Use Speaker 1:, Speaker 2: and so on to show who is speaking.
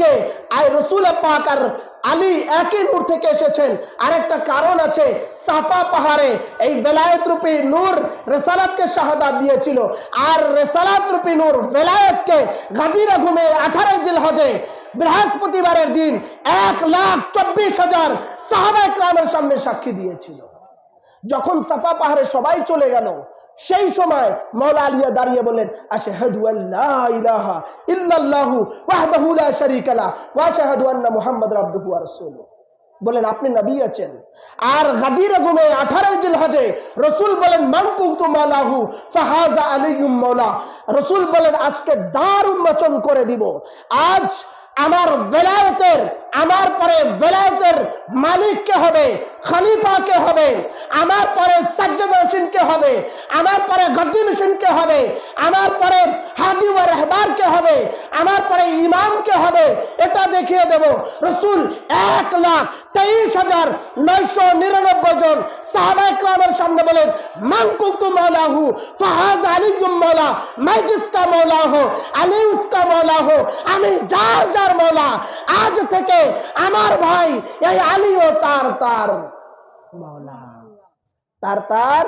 Speaker 1: কে I রসুল পাক আলী একই নূর থেকে এসেছেন। আরেকটা কারণ আছে, সাফা পাহাড়ে এই বেলায়েত রূপী নূর রেসালাতকে শাহাদাত দিয়েছিল। আর রেসালাত রূপী নূর বেলায়েতকে গাদিরা ঘুমে আঠারো জিল হজে বৃহস্পতিবারের দিন এক লাখ চব্বিশ হাজার সাহাবা ইকরামের সামনে সাক্ষী দিয়েছিল। যখন সাফা পাহাড়ে সবাই চলে গেল সেই সময় মৌলা আলিয়া দাঁড়িয়ে বলেন আশহাদু আল্লা ইলাহা ইল্লাল্লাহু ওয়াহদাহু লা শারীকা লা ওয়া আশহাদু আন্না মুহাম্মাদুর আবদুহু ওয়া রাসূলুহু। বলেন আপনি নবী আছেন। আর গাদির গুমে আঠারো জিল হজে রসুল বলেন মান কুনতু মালাহু ফাহাজা আলিয়ুম মাওলা। রসুল বলেন, আজকে দ্বার উন্মোচন করে দিব। আজ আমার বেলায়েতের আমার পরে বেলায়েতের মালিক কে হবে খলিফা কে হবে, আমার পরে হোসেন কে হবে? আমার পরে গদ্দিন কে হবে? আমার পরে হাদি ও কে হবে? আমার পরে ইমাম কে হবে? এটা দেখিয়ে দেব। রসুল এক লাখ তেইশ হাজার নয়শো নিরানব্বই জন সাহাবা সামনে বলেন মাংকুতু মৌলা হু ফাহাজ আলী মৌলা মাইজিসকা মৌলা হো আলী উসকা মৌলা হো আমি যার যার মৌলা আজ থেকে আমার ভাই এই আলিও তার তার মৌলা তার তার